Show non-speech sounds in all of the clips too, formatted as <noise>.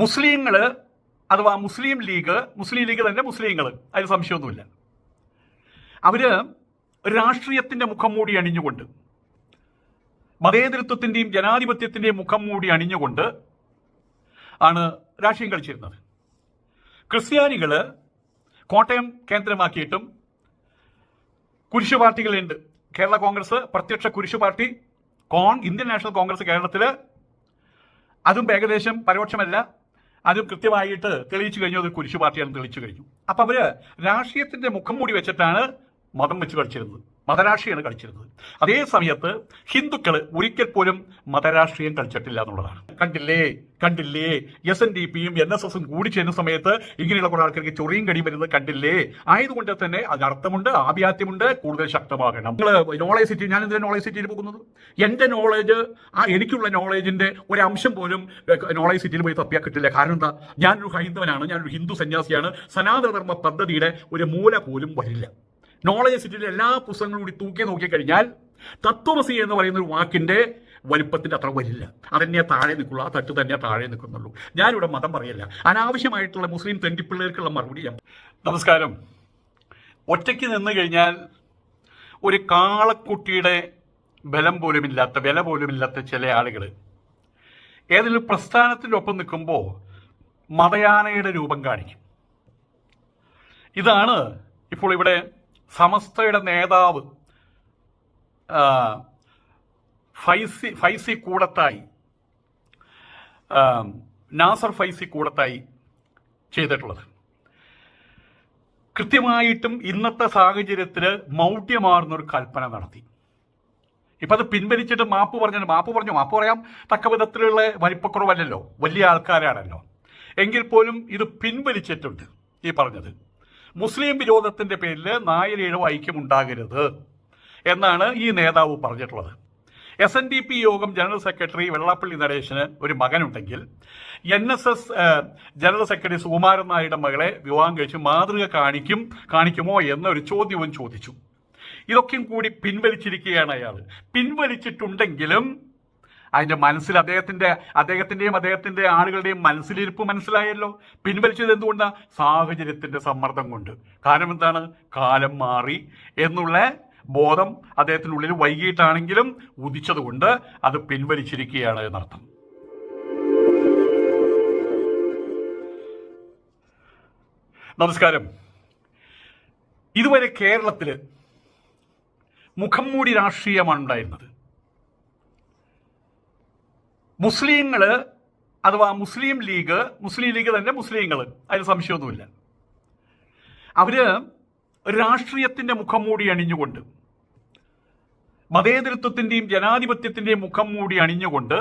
മുസ്ലിങ്ങൾ അഥവാ മുസ്ലിം ലീഗ് മുസ്ലിം ലീഗ് തന്നെ മുസ്ലിങ്ങൾ അതിൽ സംശയമൊന്നുമില്ല. അവർ രാഷ്ട്രീയത്തിന്റെ മുഖം മൂടി അണിഞ്ഞുകൊണ്ട് മതേതൃത്വത്തിന്റെയും ജനാധിപത്യത്തിന്റെയും മുഖം മൂടി അണിഞ്ഞുകൊണ്ട് ആണ് രാഷ്ട്രീയം കളിച്ചിരുന്നത്. ക്രിസ്ത്യാനികൾ കോട്ടയം കേന്ദ്രമാക്കിയിട്ടും കുരിശു പാർട്ടികളുണ്ട്. കേരള കോൺഗ്രസ് പ്രത്യക്ഷ കുരിശു പാർട്ടി കോൺ ഇന്ത്യൻ നാഷണൽ കോൺഗ്രസ് കേരളത്തിൽ അതും ഏകദേശം പരോക്ഷമല്ല. അതും കൃത്യമായിട്ട് തെളിയിച്ചു കഴിഞ്ഞു അത് കുരിശു പാർട്ടിയാണ് തെളിയിച്ചു കഴിഞ്ഞു. അപ്പൊ അവർ രാഷ്ട്രീയത്തിന്റെ മുഖം മൂടി വെച്ചിട്ടാണ് മതം വെച്ച് കളിച്ചിരുന്നത്. മതരാഷ്ട്രീയമാണ് കളിച്ചിരുന്നത്. അതേ സമയത്ത് ഹിന്ദുക്കൾ ഒരിക്കൽ പോലും മതരാഷ്ട്രീയം കളിച്ചിട്ടില്ല എന്നുള്ളതാണ്. കണ്ടില്ലേ കണ്ടില്ലേ എസ് എൻ ഡി പിയും എൻ എസ് എസും കൂടി ചെയ്യുന്ന സമയത്ത് ഇങ്ങനെയുള്ള കുറെ ആൾക്കാർക്ക് ചൊറിയും കടിയും വരുന്നത് കണ്ടില്ലേ? ആയതുകൊണ്ട് തന്നെ അതിനർത്ഥമുണ്ട് ആഭ്യാത്യമുണ്ട് കൂടുതൽ ശക്തമാകണം. നിങ്ങൾ നോളേജ് സിറ്റി ഞാൻ എന്തിനാണ് നോളേജ് സിറ്റിയിൽ പോകുന്നത്? എന്റെ നോളേജ് ആ എനിക്കുള്ള നോളേജിന്റെ ഒരു അംശം പോലും നോളേജ് സിറ്റിയിൽ പോയി തപ്പിയാൽ കിട്ടില്ല. കാരണം എന്താ? ഞാനൊരു ഹൈന്ദവനാണ് ഞാനൊരു ഹിന്ദു സന്യാസിയാണ്. സനാതനധർമ്മ പദ്ധതിയുടെ ഒരു മൂല പോലും വരില്ല. നോളജ് സിറ്റിയിലെ എല്ലാ പുസ്തകങ്ങളും കൂടി തൂക്കി നോക്കിക്കഴിഞ്ഞാൽ തത്വമസി എന്ന് പറയുന്ന ഒരു വാക്കിന്റെ വലിപ്പത്തിന്റെ അത്ര വരില്ല. അതന്നെ താഴെ നിൽക്കുള്ളൂ. ആ തട്ട് തന്നെ താഴെ നിൽക്കുന്നുള്ളൂ. ഞാനിവിടെ മതം പറയല്ല. അനാവശ്യമായിട്ടുള്ള മുസ്ലിം തെണ്ടിപ്പിള്ളേർക്കുള്ള മറുപടി ഞാൻ നമസ്കാരം. ഒറ്റയ്ക്ക് നിന്ന് കഴിഞ്ഞാൽ ഒരു കാളക്കുട്ടിയുടെ ബലം പോലുമില്ലാത്ത വില പോലുമില്ലാത്ത ചില ആളുകൾ ഏതെങ്കിലും പ്രസ്ഥാനത്തിനൊപ്പം നിൽക്കുമ്പോൾ മതയാനയുടെ രൂപം കാണിക്കും. ഇതാണ് ഇപ്പോൾ ഇവിടെ സമസ്തയുടെ നേതാവ് ഫൈസി ഫൈസി കൂടത്തായി നാസർ ഫൈസി കൂടത്തായി ചെയ്തിട്ടുള്ളത്. കൃത്യമായിട്ടും ഇന്നത്തെ സാഹചര്യത്തിൽ മൗഢ്യമാർന്നൊരു കൽപ്പന നടത്തി. ഇപ്പം അത് പിൻവലിച്ചിട്ട് മാപ്പ് പറഞ്ഞു മാപ്പ് പറഞ്ഞു? മാപ്പ് പറയാം. തക്ക വിധത്തിലുള്ള വലിപ്പക്കുറവല്ലല്ലോ. വലിയ ആൾക്കാരാണല്ലോ. എങ്കിൽ പോലും ഇത് പിൻവലിച്ചിട്ടുണ്ട് ഈ പറഞ്ഞത്. മുസ്ലിം വിരോധത്തിന്റെ പേരിൽ നായരേഴോ ഐക്യം ഉണ്ടാകരുത് എന്നാണ് ഈ നേതാവ് പറഞ്ഞിട്ടുള്ളത്. എസ് എൻ ഡി പി യോഗം ജനറൽ സെക്രട്ടറി വെള്ളാപ്പള്ളി നടേശന് ഒരു മകനുണ്ടെങ്കിൽ N S S general secretary Sukumaran നായരുടെ മകളെ വിവാഹം കഴിച്ച് മാതൃക കാണിക്കും കാണിക്കുമോ എന്നൊരു ചോദ്യവും ചോദിച്ചു. ഇതൊക്കെയും കൂടി പിൻവലിച്ചിരിക്കുകയാണ് അയാൾ. പിൻവലിച്ചിട്ടുണ്ടെങ്കിലും അതിന്റെ മനസ്സിൽ അദ്ദേഹത്തിന്റെ അദ്ദേഹത്തിന്റെയും അദ്ദേഹത്തിന്റെ ആളുകളുടെയും മനസ്സിലിരിപ്പ് മനസ്സിലായല്ലോ. പിൻവലിച്ചത് എന്തുകൊണ്ട്? സാഹചര്യത്തിന്റെ സമ്മർദ്ദം കൊണ്ട്. കാരണം എന്താണ്? കാലം മാറി എന്നുള്ള ബോധം അദ്ദേഹത്തിനുള്ളിൽ വൈകിട്ടാണെങ്കിലും ഉദിച്ചതുകൊണ്ട് അത് പിൻവലിച്ചിരിക്കുകയാണ് എന്നർത്ഥം. നമസ്കാരം. ഇതുവരെ കേരളത്തിൽ മുഖംമൂടി രാഷ്ട്രീയമാണ് ഉണ്ടായിരുന്നത്. മുസ്ലിങ്ങൾ അഥവാ മുസ്ലിം ലീഗ് മുസ്ലിം ലീഗ് തന്നെ മുസ്ലിങ്ങൾ അതിന് സംശയമൊന്നുമില്ല. അവർ രാഷ്ട്രീയത്തിന്റെ മുഖം മൂടി അണിഞ്ഞുകൊണ്ട് മതേതരത്വത്തിന്റെയും ജനാധിപത്യത്തിന്റെയും മുഖം മൂടി അണിഞ്ഞുകൊണ്ട്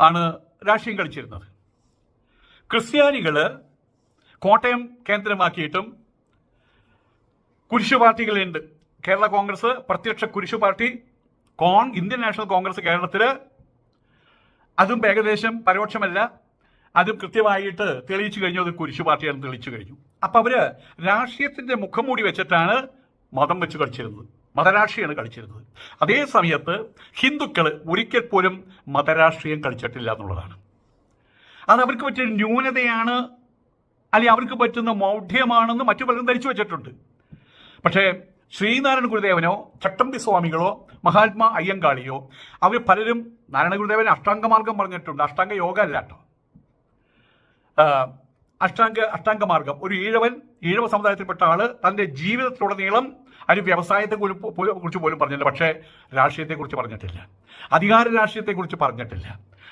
ആണ് രാഷ്ട്രീയം കളിച്ചിരുന്നത്. ക്രിസ്ത്യാനികൾ കോട്ടയം കേന്ദ്രമാക്കിയിട്ടും കുരിശു പാർട്ടികളുണ്ട്. കേരള കോൺഗ്രസ് പ്രത്യക്ഷ കുരിശു പാർട്ടി കോൺ ഇന്ത്യൻ നാഷണൽ കോൺഗ്രസ് കേരളത്തിൽ അതും ഏകദേശം പരോക്ഷമല്ല. അതും കൃത്യമായിട്ട് തെളിയിച്ചു കഴിഞ്ഞു. അത് കുരിശു പാർട്ടിയാണ് തെളിയിച്ചു കഴിഞ്ഞു. അപ്പൊ അവർ രാഷ്ട്രീയത്തിന്റെ മുഖം മൂടി വെച്ചിട്ടാണ് മതം വെച്ച് കളിച്ചിരുന്നത്. മതരാഷ്ട്രീയമാണ് കളിച്ചിരുന്നത്. അതേ സമയത്ത് ഹിന്ദുക്കൾ ഒരിക്കൽ പോലും മതരാഷ്ട്രീയം കളിച്ചിട്ടില്ല എന്നുള്ളതാണ്. അത് അവർക്ക് പറ്റിയ ന്യൂനതയാണ് അല്ലെങ്കിൽ അവർക്ക് പറ്റുന്ന മൗഢ്യമാണെന്ന് മറ്റു പലരും ധരിച്ചു വെച്ചിട്ടുണ്ട്. പക്ഷേ ശ്രീനാരായണ ഗുരുദേവനോ ചട്ടമ്പി സ്വാമികളോ മഹാത്മാ അയ്യങ്കാളിയോ അവർ പലരും നാരായണ ഗുരുദേവൻ അഷ്ടാംഗമാർഗം പറഞ്ഞിട്ടുണ്ട്. അഷ്ടാംഗ യോഗ അല്ല കേട്ടോ. അഷ്ടാംഗ അഷ്ടാംഗമാർഗം ഒരു ഈഴവൻ ഈഴവ സമുദായത്തിൽപ്പെട്ട ആൾ തന്റെ ജീവിതത്തിലുടനീളം അതിന് വ്യവസായത്തെ കുറിച്ച് പോലും പറഞ്ഞില്ല. പക്ഷേ രാഷ്ട്രീയത്തെക്കുറിച്ച് പറഞ്ഞിട്ടില്ല. അധികാര രാഷ്ട്രീയത്തെക്കുറിച്ച് പറഞ്ഞിട്ടില്ല.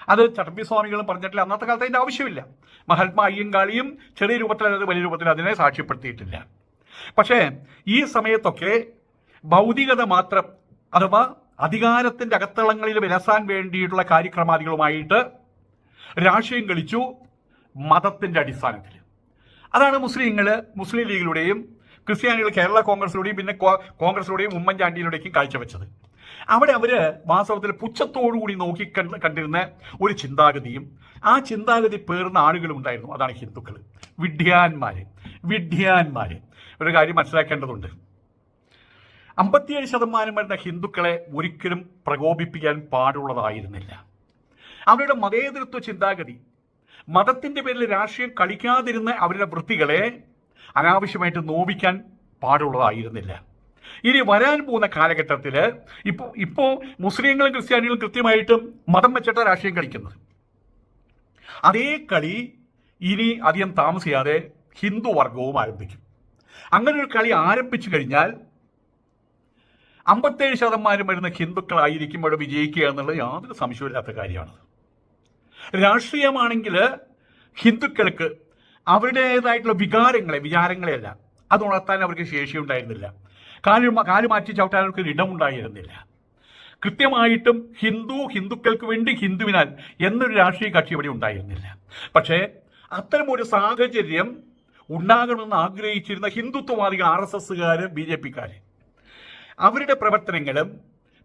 അത് ചട്ടമ്പി സ്വാമികളും പറഞ്ഞിട്ടില്ല. അന്നത്തെ കാലത്ത് അതിന്റെ ആവശ്യമില്ല. മഹാത്മാ അയ്യങ്കാളിയും ചെറിയ രൂപത്തിൽ അതായത് വലിയ രൂപത്തിൽ അതിനെ സാക്ഷ്യപ്പെടുത്തിയിട്ടില്ല. പക്ഷേ ഈ സമയത്തൊക്കെ ഭൗതികത മാത്രം അഥവാ അധികാരത്തിന്റെ അകത്തളങ്ങളിൽ വിലസാൻ വേണ്ടിയിട്ടുള്ള കാര്യക്രമാദികളുമായിട്ട് രാഷ്ട്രീയം കളിച്ചു മതത്തിന്റെ അടിസ്ഥാനത്തിൽ. അതാണ് മുസ്ലിങ്ങൾ മുസ്ലിം ലീഗിലൂടെയും ക്രിസ്ത്യാനികൾ കേരള കോൺഗ്രസിലൂടെയും പിന്നെ കോൺഗ്രസിലൂടെയും ഉമ്മൻചാണ്ടിയിലൂടെയും കാഴ്ചവെച്ചത്. അവിടെ അവർ വാസ്തവത്തിൽ പുച്ഛത്തോടുകൂടി നോക്കി കണ്ട് കണ്ടിരുന്ന ഒരു ചിന്താഗതിയും ആ ചിന്താഗതി പേർന്ന ആളുകളും ഉണ്ടായിരുന്നു അതാണ് ഹിന്ദുക്കൾ. വിഡ്ഢിയാന്മാര്. വിഡ്ഢിയാന്മാര്. ഒരു കാര്യം മനസ്സിലാക്കേണ്ടതുണ്ട്. അമ്പത്തിയേഴ് ശതമാനം വരുന്ന ഹിന്ദുക്കളെ ഒരിക്കലും പ്രകോപിപ്പിക്കാൻ പാടുള്ളതായിരുന്നില്ല. അവരുടെ മതേതരത്വ ചിന്താഗതി മതത്തിന്റെ പേരിൽ രാഷ്ട്രീയം കളിക്കാതിരുന്ന അവരുടെ വൃത്തികളെ അനാവശ്യമായിട്ട് നോവിക്കാൻ പാടുള്ളതായിരുന്നില്ല. ഇനി വരാൻ പോകുന്ന കാലഘട്ടത്തിൽ ഇപ്പോൾ ഇപ്പോൾ മുസ്ലിങ്ങളും ക്രിസ്ത്യാനികളും കൃത്യമായിട്ടും മതം വെച്ചിട്ട രാഷ്ട്രീയം കളിക്കുന്നത്. അതേ കളി ഇനി അധികം താമസിയാതെ ഹിന്ദു വർഗവും ആരംഭിക്കും. അങ്ങനെ ഒരു കളി ആരംഭിച്ചു കഴിഞ്ഞാൽ അമ്പത്തേഴ് ശതമാനം വരുന്ന ഹിന്ദുക്കളായിരിക്കും അവിടെ വിജയിക്കുക എന്നുള്ളത് യാതൊരു സംശയമില്ലാത്ത കാര്യമാണ്. രാഷ്ട്രീയമാണെങ്കിൽ ഹിന്ദുക്കൾക്ക് അവരുടേതായിട്ടുള്ള വികാരങ്ങളെ വിചാരങ്ങളെയല്ല അത് ഉണർത്താൻ അവർക്ക് ശേഷിയുണ്ടായിരുന്നില്ല കാൽ കാലു മാറ്റി ചവിട്ടാൻ അവർക്ക് ഇടമുണ്ടായിരുന്നില്ല. കൃത്യമായിട്ടും ഹിന്ദു ഹിന്ദുക്കൾക്ക് വേണ്ടി ഹിന്ദുവിനാൽ എന്നൊരു രാഷ്ട്രീയ കക്ഷി ഇവിടെ ഉണ്ടായിരുന്നില്ല. പക്ഷേ അത്തരമൊരു സാഹചര്യം ഉണ്ടാകണമെന്ന് ആഗ്രഹിച്ചിരുന്ന ഹിന്ദുത്വവാദികൾ ആർ എസ് എസ്സുകാർ ബി ജെ പിക്കാർ അവരുടെ പ്രവർത്തനങ്ങളും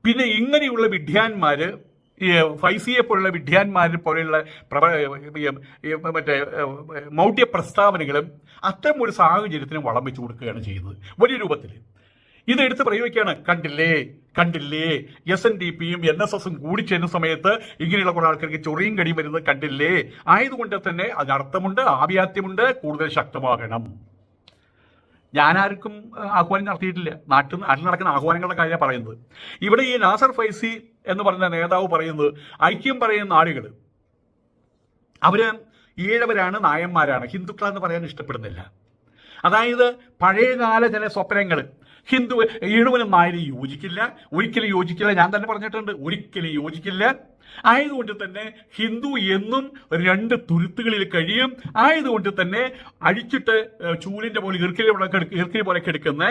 പിന്നെ ഇങ്ങനെയുള്ള വിഡ്ഢാന്മാര് ഈ ഫൈസിയെ പോലുള്ള വിഡ്ഢാന്മാരെ പോലെയുള്ള പ്രവ മറ്റേ മൗഢ്യ പ്രസ്താവനകളും അത്തരം ഒരു സാഹചര്യത്തിന് വളം വെച്ചു കൊടുക്കുകയാണ് ചെയ്യുന്നത് വലിയ രൂപത്തിൽ ഇതെടുത്ത് പ്രയോഗിക്കുകയാണ് കണ്ടില്ലേ? കണ്ടില്ലേ? എസ് എൻ ഡി പിയും എൻ എസ് എസും കൂടി ചെന്ന സമയത്ത് ഇങ്ങനെയുള്ള കുറെ ആൾക്കാർക്ക് ചൊറിയും കടിയും വരുന്നത് കണ്ടില്ലേ? ആയതുകൊണ്ട് തന്നെ അതിനർത്ഥമുണ്ട് ആവ്യാത്യമുണ്ട് കൂടുതൽ ശക്തമാകണം. ഏഹ്, ആഹ്വാനം നടത്തിയിട്ടില്ല. നാട്ടിൽ നാട്ടിൽ നടക്കുന്ന ആഹ്വാനങ്ങളുടെ കാര്യമാണ് പറയുന്നത്. ഇവിടെ ഈ നാസർ ഫൈസി എന്ന് പറയുന്ന നേതാവ് പറയുന്നത് ഐക്യം പറയുന്ന ആളുകൾ അവർ ഈഴവരാണ് നായന്മാരാണ്. ഹിന്ദുക്കളെന്ന് പറയാൻ ഇഷ്ടപ്പെടുന്നില്ല. അതായത് പഴയകാല ചില സ്വപ്നങ്ങൾ ഹിന്ദു ഈഴവനും നായനും യോജിക്കില്ല. ഒരിക്കലും യോജിക്കില്ല. ഞാൻ തന്നെ പറഞ്ഞിട്ടുണ്ട് ഒരിക്കലും യോജിക്കില്ല. ആയതുകൊണ്ട് തന്നെ ഹിന്ദു എന്നും രണ്ട് തുരുത്തുകളിൽ കഴിയും. ആയതുകൊണ്ട് തന്നെ അഴിച്ചിട്ട് ചൂലിന്റെ പോലെ ഇർക്കിലി ഇർക്കിലി പോലെ കെടുക്കുന്ന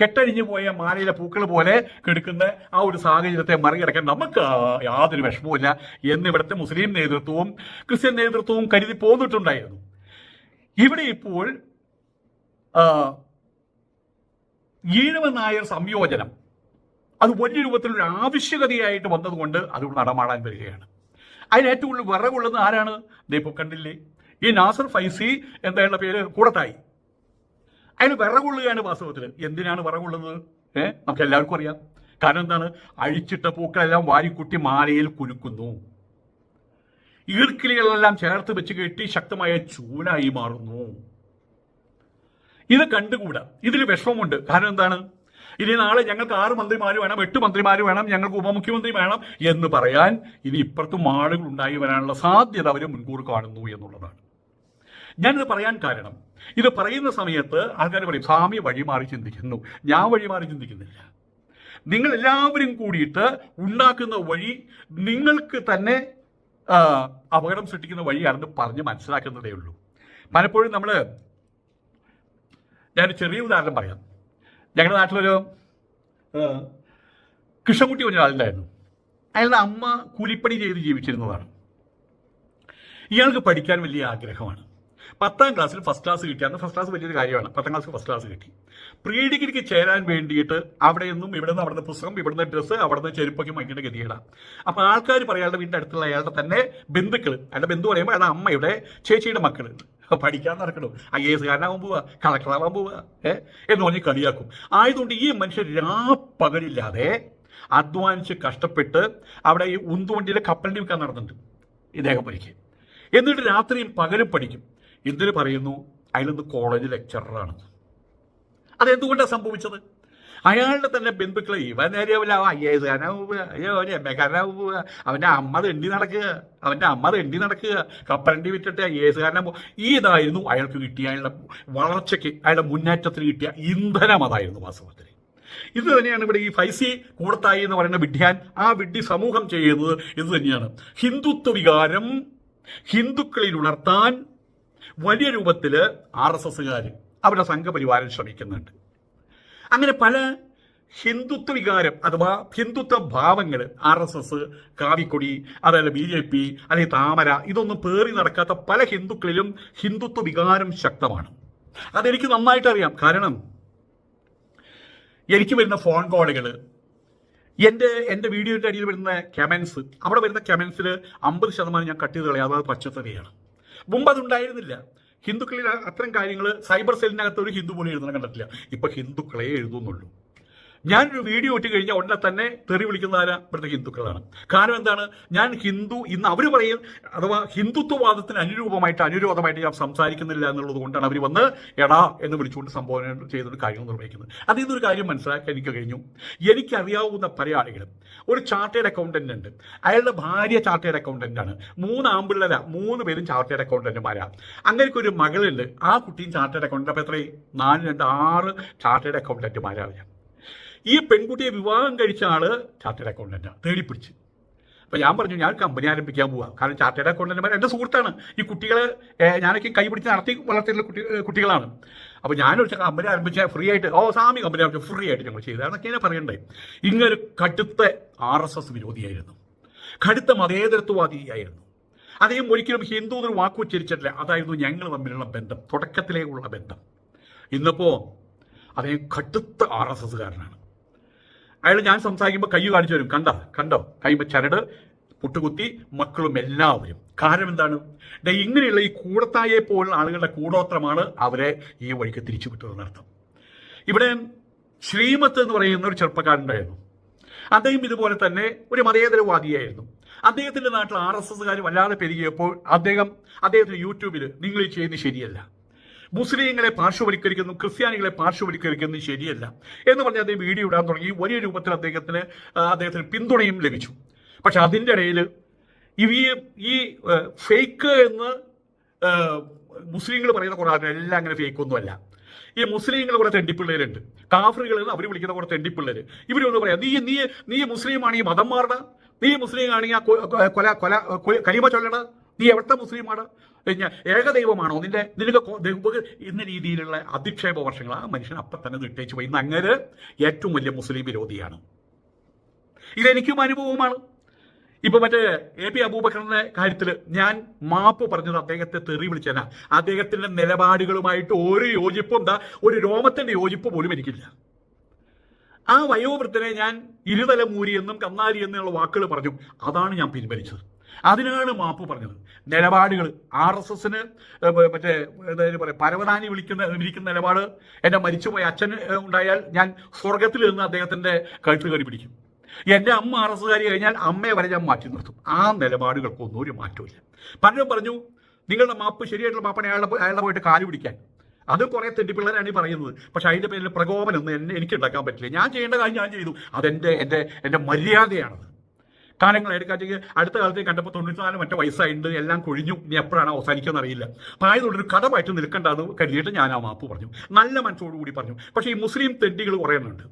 കെട്ടഴിഞ്ഞു പോയ മാലയിലെ പൂക്കൾ പോലെ കെടുക്കുന്ന ആ ഒരു സാഹചര്യത്തെ മറികടക്കാൻ നമുക്ക് യാതൊരു വിഷമവുമില്ല എന്ന് ഇവിടുത്തെ മുസ്ലിം നേതൃത്വവും ക്രിസ്ത്യൻ നേതൃത്വവും കരുതി പോന്നിട്ടുണ്ടായിരുന്നു. ഇവിടെ ഇപ്പോൾ ഈഴവ നായർ സംയോജനം. അത് വലിയ രൂപത്തിലൊരു ആവശ്യകതയായിട്ട് വന്നതുകൊണ്ട് അത് നടമാടാൻ വരികയാണ്. അതിന് ഏറ്റവും കൂടുതൽ വിറകുള്ളത് ആരാണ്? ദീപു കണ്ടില്ലേ? ഈ നാസർ ഫൈസി എന്താണ് പേര്? കൂടത്തായി. അതിന് വിറകൊള്ളുകയാണ് വാസ്തവത്തിൽ എന്തിനാണ് വിറകുള്ളത് ഏഹ് നമുക്ക് എല്ലാവർക്കും അറിയാം. കാരണം എന്താണ്? അഴിച്ചിട്ട പൂക്കളെല്ലാം വാരിക്കുട്ടി മാലയിൽ കുലുക്കുന്നു. ഈർക്കിലികളെല്ലാം ചേർത്ത് വെച്ച് കെട്ടി ശക്തമായ ചൂലായി മാറുന്നു. ഇത് കണ്ടുകൂടാ? ഇതിൽ വിഷമമുണ്ട്. കാരണം എന്താണ്? ഇനി നാളെ ഞങ്ങൾക്ക് ആറ് മന്ത്രിമാർ വേണം എട്ട് മന്ത്രിമാർ വേണം ഞങ്ങൾക്ക് ഉപമുഖ്യമന്ത്രി വേണം എന്ന് പറയാൻ ഇനി ഇപ്പുറത്തും ആളുകൾ ഉണ്ടായി വരാനുള്ള സാധ്യത അവർ മുൻകൂർ കാണുന്നു എന്നുള്ളതാണ്. ഞാനിത് പറയാൻ കാരണം ഇത് പറയുന്ന സമയത്ത് ആൾക്കാർ പറയും സ്വാമി വഴിമാറി ചിന്തിക്കുന്നു. ഞാൻ വഴിമാറി ചിന്തിക്കുന്നില്ല. നിങ്ങൾ എല്ലാവരും കൂടിയിട്ട് ഉണ്ടാക്കുന്ന വഴി നിങ്ങൾക്ക് തന്നെ അപകടം സൃഷ്ടിക്കുന്ന വഴിയാണെന്ന് പറഞ്ഞ് മനസ്സിലാക്കുന്നതേ ഉള്ളൂ. പലപ്പോഴും നമ്മൾ ഞാൻ ചെറിയ ഉദാഹരണം പറയാം. ഞങ്ങളുടെ നാട്ടിലൊരു കൃഷ്ണൻകുട്ടി പറഞ്ഞ ആളുണ്ടായിരുന്നു അയാളുടെ അമ്മ കൂലിപ്പണി ചെയ്ത് ജീവിച്ചിരുന്നതാണ്. ഇയാൾക്ക് പഠിക്കാൻ വലിയ ആഗ്രഹമാണ്. പത്താം ക്ലാസ്സിൽ ഫസ്റ്റ് ക്ലാസ് കിട്ടിയാണ് ഫസ്റ്റ് ക്ലാസ് വലിയൊരു കാര്യമാണ്. പത്താം ക്ലാസ്സിൽ ഫസ്റ്റ് ക്ലാസ് കിട്ടി. പ്രീ ഡിഗ്രിക്ക് ചേരാൻ വേണ്ടിയിട്ട് അവിടെ നിന്നും ഇവിടെ നിന്ന് അവിടുന്ന് പുസ്തകം ഇവിടുന്ന് ഡ്രസ്സ് അവിടുന്ന് ചെരുപ്പൊക്കെ വാങ്ങിയിട്ട് ഗതിയിടാം അപ്പോൾ ആൾക്കാർ പറയും വീടിന്റെ അടുത്തുള്ള അയാളുടെ തന്നെ ബന്ധുക്കൾ അയാളുടെ ബന്ധു പറയുമ്പോൾ അയാളുടെ അമ്മയുടെ ചേച്ചിയുടെ മക്കൾ <laughs> പഠിക്കാൻ നടക്കണോ. ഐ എ എസ് കാരനാവാൻ പോവുക കളക്ടറാവാൻ പോവുക ഏഹ് എന്ന് പറഞ്ഞ് കളിയാക്കും. ആയതുകൊണ്ട് ഈ മനുഷ്യർ രാപ്പകലില്ലാതെ അധ്വാനിച്ച് കഷ്ടപ്പെട്ട് അവിടെ ഈ ഉന്തുവണ്ടിയിലെ കപ്പലിന്റെ വിൽക്കാൻ നടന്നിട്ടുണ്ട്. ഇദ്ദേഹം പഠിക്കുക എന്നിട്ട് രാത്രിയും പകലും പഠിക്കും. എന്തിനു പറയുന്നു? അയാളൊന്ന് കോളേജ് ലെക്ചററാണ് അതെന്തുകൊണ്ടാണ് സംഭവിച്ചത്? അയാളുടെ തന്നെ ബന്ധുക്കൾ ഇവൻ നേരെയാവില്ല ഐ എ പോവുക. അയ്യോ എ കാരനാവുക അവന്റെ അമ്മ തെണ്ടി നടക്കുക. അവന്റെ അമ്മ തെണ്ടി നടക്കുക. കപ്പലണ്ടി വിറ്റിട്ട് ഐ എസ് ഇതായിരുന്നു അയാൾക്ക് കിട്ടിയ അയാളുടെ വളർച്ചയ്ക്ക് അയാളുടെ മുന്നേറ്റത്തിന് കിട്ടിയ ഇന്ധനം അതായിരുന്നു വാസ്തവത്തിൽ. ഇത് തന്നെയാണ് ഇവിടെ ഈ ഫൈസി കൂടത്തായി എന്ന് പറയുന്ന വിഡ്യാൻ ആ വിഡ്ഢി സമൂഹം ചെയ്യുന്നത്. ഇത് തന്നെയാണ്. ഹിന്ദുത്വ വികാരം ഹിന്ദുക്കളിൽ ഉണർത്താൻ വലിയ രൂപത്തിൽ ആർ എസ് എസ്സുകാർ അവരുടെ സംഘപരിവാരം ശ്രമിക്കുന്നുണ്ട്. അങ്ങനെ പല ഹിന്ദുത്വ വികാരം അഥവാ ഹിന്ദുത്വ ഭാവങ്ങൾ ആർ എസ് എസ് കാവിക്കൊടി അതല്ല ബി ജെ പി അല്ലെങ്കിൽ താമര ഇതൊന്നും പേറി നടക്കാത്ത പല ഹിന്ദുക്കളിലും ഹിന്ദുത്വ വികാരം ശക്തമാണ്. അതെനിക്ക് നന്നായിട്ട് അറിയാം കാരണം എനിക്ക് വരുന്ന ഫോൺ കോളുകൾ എന്റെ എന്റെ വീഡിയോന്റെ അടിയിൽ വരുന്ന കമൻസ് അവിടെ വരുന്ന കമൻസിൽ അമ്പത് ശതമാനം ഞാൻ കട്ട് ചെയ്ത് കളയാം. അതായത് പച്ചത്തറിയാണ് മുമ്പ് അതുണ്ടായിരുന്നില്ല ഹിന്ദുക്കളിൽ അത്തരം കാര്യങ്ങൾ സൈബർ സെല്ലിനകത്ത് ഒരു ഹിന്ദു പോലും എഴുതണം കണ്ടിട്ടില്ല. ഇപ്പൊ ഹിന്ദുക്കളെ എഴുതുന്നുള്ളൂ. ഞാനൊരു വീഡിയോ ഇട്ട് കഴിഞ്ഞാൽ ഉടനെ തന്നെ തെറി വിളിക്കുന്ന ആരാ? ഇവിടുത്തെ ഹിന്ദുക്കളാണ്. കാരണം എന്താണ്? ഞാൻ ഹിന്ദു ഇന്ന് അവർ പറയും അഥവാ ഹിന്ദുത്വവാദത്തിന് അനുരൂപമായിട്ട് അനുരോധമായിട്ട് ഞാൻ സംസാരിക്കുന്നില്ല എന്നുള്ളത് കൊണ്ടാണ് അവർ വന്ന് എടാ എന്ന് വിളിച്ചുകൊണ്ട് സംബോധന ചെയ്തൊരു കാര്യം നിർവഹിക്കുന്നത്. അതിൽ നിന്നൊരു കാര്യം മനസ്സിലാക്കാൻ എനിക്ക് കഴിഞ്ഞു. എനിക്കറിയാവുന്ന പല ആളുകളും ഒരു ചാർട്ടേഡ് അക്കൗണ്ടന്റ് ഉണ്ട്. അയാളുടെ ഭാര്യ ചാർട്ടേഡ് അക്കൗണ്ടന്റ് ആണ്. മൂന്ന് ആമ്പിള്ളേരാ മൂന്ന് പേരും ചാർട്ടേഡ് അക്കൗണ്ടന്റുമാരാണ് അങ്ങനെ ഒരു മകളുണ്ട് ആ കുട്ടിയും ചാർട്ടേഡ് അക്കൗണ്ടന്റ് അപ്പോൾ എത്രയും നാല് രണ്ട് ആറ് ചാർട്ടേഡ് അക്കൗണ്ടന്റുമാരാണ് ഈ പെൺകുട്ടിയെ വിവാഹം കഴിച്ച ആൾ ചാർട്ടേഡ് അക്കൗണ്ടന്റാണ് തേടിപ്പിടിച്ച്. അപ്പൊ ഞാൻ പറഞ്ഞു ഞാൻ കമ്പനി ആരംഭിക്കാൻ പോവാ. കാരണം ചാർട്ടേഡ് അക്കൗണ്ടന്റ്മാർ എന്റെ സുഹൃത്താണ്. ഈ കുട്ടികളെ ഞാനൊക്കെ കൈപിടിച്ച് നടത്തി വളർത്തിയിട്ടുള്ള കുട്ടി കുട്ടികളാണ്. അപ്പൊ ഞാനൊരു കമ്പനി ആരംഭിച്ച ഫ്രീ ആയിട്ട് ഓ സാമി കമ്പനി ആരംഭിച്ച ഫ്രീ ആയിട്ട് ഞങ്ങൾ ചെയ്തത് അതൊക്കെ ഞാൻ പറയണ്ടേ? ഇങ്ങനൊരു കടുത്ത ആർ എസ് എസ് വിരോധിയായിരുന്നു. കടുത്ത മതേതരത്വവാദിയായിരുന്നു. അദ്ദേഹം ഒരിക്കലും ഹിന്ദു എന്നൊരു വാക്ക് ഉച്ചരിച്ചിട്ടില്ല. അതായിരുന്നു ഞങ്ങൾ തമ്മിലുള്ള ബന്ധം തുടക്കത്തിലേക്കുള്ള ബന്ധം. ഇന്നിപ്പോ അദ്ദേഹം കടുത്ത ആർ എസ് എസ്സുകാരനാണ് അയാൾ ഞാൻ സംസാരിക്കുമ്പോൾ കൈ കാണിച്ചു വരും കണ്ട? കണ്ടോ? കൈമ ചരട് പുട്ടുകുത്തി മക്കളും എല്ലാവരും. കാരണം എന്താണ്? ഡേ ഇങ്ങനെയുള്ള ഈ കൂടത്തായെ പോലുള്ള ആളുകളുടെ കൂടോത്രമാണ് അവരെ ഈ വഴിക്ക് തിരിച്ചു വിട്ടതെന്നർത്ഥം ഇവിടെ ശ്രീമത്ത് എന്ന് പറയുന്ന ഒരു ചെറുപ്പക്കാരുണ്ടായിരുന്നു അദ്ദേഹം ഇതുപോലെ തന്നെ ഒരു മതേതരവാദിയായിരുന്നു. അദ്ദേഹത്തിന്റെ നാട്ടിൽ ആർ എസ് എസ്സുകാർ വല്ലാതെ പെരുകിയപ്പോൾ അദ്ദേഹം അദ്ദേഹത്തിന് യൂട്യൂബിൽ നിങ്ങൾ ചെയ്യുന്നത് ശരിയല്ല. മുസ്ലിങ്ങളെ പാർശ്വവൽക്കരിക്കുന്നു ക്രിസ്ത്യാനികളെ പാർശ്വവൽക്കരിക്കുന്നു ശരിയല്ല എന്ന് പറഞ്ഞ് അദ്ദേഹം വീഡിയോ ഇടാൻ തുടങ്ങി. വലിയ രൂപത്തിൽ അദ്ദേഹത്തിന് അദ്ദേഹത്തിന് പിന്തുണയും ലഭിച്ചു. പക്ഷെ അതിന്റെ ഇടയിൽ ഈ ഈ ഫേക്ക് എന്ന് മുസ്ലിങ്ങൾ പറയുന്ന കുറേ എല്ലാം അങ്ങനെ ഫേക്ക് ഒന്നുമല്ല. ഈ മുസ്ലിങ്ങൾ കുറെ തെണ്ടിപ്പിള്ളേരുണ്ട്. കാഫറുകൾ അവർ വിളിക്കുന്ന കുറെ തെണ്ടിപ്പിള്ളേർ ഇവരൊന്ന് പറയാം നീ നീ നീ മുസ്ലിം ഈ മതം മാറണ? നീ മുസ്ലിം ആണെങ്കിൽ കൊല കൊല കലിമ ചൊല്ലണ? നീ എവിടുത്തെ മുസ്ലിമാണ്? ഏകദൈവമാണോ? നിന്റെ നിനക്ക് എന്ന രീതിയിലുള്ള അധിക്ഷേപ വർഷങ്ങൾ ആ മനുഷ്യൻ അപ്പം തന്നെ നിട്ടേച്ച് പോയി. അങ്ങനെ ഏറ്റവും വലിയ മുസ്ലിം വിരോധിയാണ്. ഇതെനിക്കും അനുഭവമാണ് ഇപ്പൊ മറ്റേ എ പി അബൂബക്കറിന്റെ കാര്യത്തിൽ ഞാൻ മാപ്പ് പറഞ്ഞത് അദ്ദേഹത്തെ തെറി വിളിച്ചന അദ്ദേഹത്തിന്റെ നിലപാടുകളുമായിട്ട് ഒരു യോജിപ്പും എന്താ ഒരു രോമത്തിന്റെ യോജിപ്പ് പോലും എനിക്കില്ല. ആ വയോവൃദ്ധനെ ഞാൻ ഇരുതലമൂരി എന്നും കന്നാരി എന്നുള്ള വാക്കുകൾ പറഞ്ഞു. അതാണ് ഞാൻ പിൻവലിച്ചത്. അതിനാണ് മാപ്പ് പറഞ്ഞത്. നിലപാടുകൾ ആർ എസ് എസിന് മറ്റേ എന്തായാലും പറയാം പരവതാനി വിളിക്കുന്ന വിളിക്കുന്ന നിലപാട്. എന്റെ മരിച്ചുപോയ അച്ഛൻ ഉണ്ടായാൽ ഞാൻ സ്വർഗത്തിൽ നിന്ന് അദ്ദേഹത്തിന്റെ കഴുത്ത് കയറി പിടിക്കും. എന്റെ അമ്മ ആർ എസ് കാരി കഴിഞ്ഞാൽ അമ്മയെ വരെ ഞാൻ മാറ്റി നിർത്തും. ആ നിലപാടുകൾക്കൊന്നും ഒരു മാറ്റമില്ല പലരും പറഞ്ഞു നിങ്ങളുടെ മാപ്പ് ശരിയായിട്ടുള്ള മാപ്പാണ് അയാളുടെ അയാളുടെ പോയിട്ട് കാൽ പിടിക്കാൻ. അത് കുറേ തെറ്റിപ്പിള്ളേരാണ് ഈ പറയുന്നത്. പക്ഷേ അതിന്റെ പേരിൽ പ്രകോപനം എന്നെ എനിക്ക് ഉണ്ടാക്കാൻ പറ്റില്ല. ഞാൻ ചെയ്യേണ്ട കാര്യം ഞാൻ ചെയ്തു. അതെന്റെ എന്റെ എന്റെ മര്യാദയാണത്. കാലങ്ങൾ എടുക്കാറ്റേക്ക് അടുത്ത കാലത്തേക്ക് കണ്ടപ്പോൾ തൊണ്ണൂറ്റിനാല് മറ്റേ വയസ്സായിട്ടുണ്ട് എല്ലാം കൊഴിഞ്ഞു. ഇനി എപ്പോഴാണ് അവസാനിക്കുമെന്ന് അറിയില്ല. അപ്പം ആയതുകൊണ്ട് ഒരു കടമായിട്ട് നിൽക്കേണ്ടതെന്ന് കരുതിയിട്ട് ഞാൻ ആ മാപ്പ് പറഞ്ഞു. നല്ല മനസ്സോടുകൂടി പറഞ്ഞു. പക്ഷേ ഈ മുസ്ലിം തെണ്ടികൾ കുറേ എണ്ണമുണ്ട്.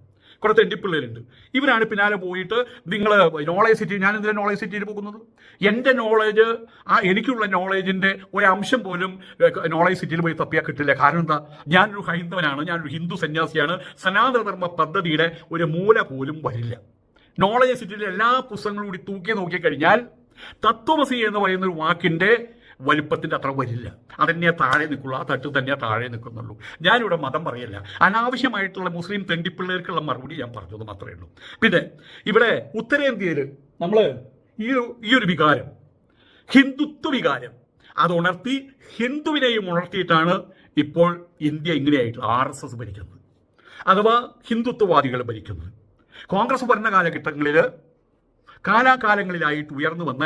കുറേ തെണ്ടിപ്പിള്ളേരുണ്ട്. ഇവരാണ് പിന്നാലെ പോയിട്ട് നിങ്ങൾ നോളേജ് സിറ്റി ഞാൻ എന്തിനാണ് നോളേജ് സിറ്റിയിൽ പോകുന്നത്? എന്റെ നോളേജ് ആ എനിക്കുള്ള നോളേജിന്റെ ഒരു അംശം പോലും നോളേജ് സിറ്റിയിൽ പോയി തപ്പിയാൽ കിട്ടില്ല. കാരണം എന്താ? ഞാനൊരു ഹൈന്ദവനാണ് ഞാനൊരു ഹിന്ദു സന്യാസിയാണ്. സനാതനധർമ്മ പദ്ധതിയുടെ ഒരു മൂല പോലും വരില്ല. നോളജ് സിറ്റിയിലെ എല്ലാ പുസ്തകങ്ങളും കൂടി തൂക്കി നോക്കിക്കഴിഞ്ഞാൽ തത്വമസി എന്ന് പറയുന്ന ഒരു വാക്കിന്റെ വലിപ്പത്തിന്റെ അത്ര വരില്ല. അതന്നെ താഴെ നിൽക്കുള്ളൂ. ആ തട്ട് തന്നെ താഴെ നിൽക്കുന്നുള്ളൂ. ഞാനിവിടെ മതം പറയല്ല. അനാവശ്യമായിട്ടുള്ള മുസ്ലിം തെണ്ടിപ്പിള്ളേർക്കുള്ള മറുപടി ഞാൻ പറഞ്ഞത് മാത്രമേ ഉള്ളൂ. പിന്നെ ഇവിടെ ഉത്തരേന്ത്യയിൽ നമ്മൾ ഈ ഈ ഒരു വികാരം ഹിന്ദുത്വ വികാരം അത് ഉണർത്തി ഹിന്ദുവിനെയും ഉണർത്തിയിട്ടാണ് ഇപ്പോൾ ഇന്ത്യ ഇങ്ങനെയായിട്ടുള്ള ആർ എസ് എസ് ഭരിക്കുന്നത്. അഥവാ ഹിന്ദുത്വവാദികൾ ഭരിക്കുന്നത്. കോൺഗ്രസ് ഭരണ കാലഘട്ടങ്ങളിൽ കാലാകാലങ്ങളിലായിട്ട് ഉയർന്നു വന്ന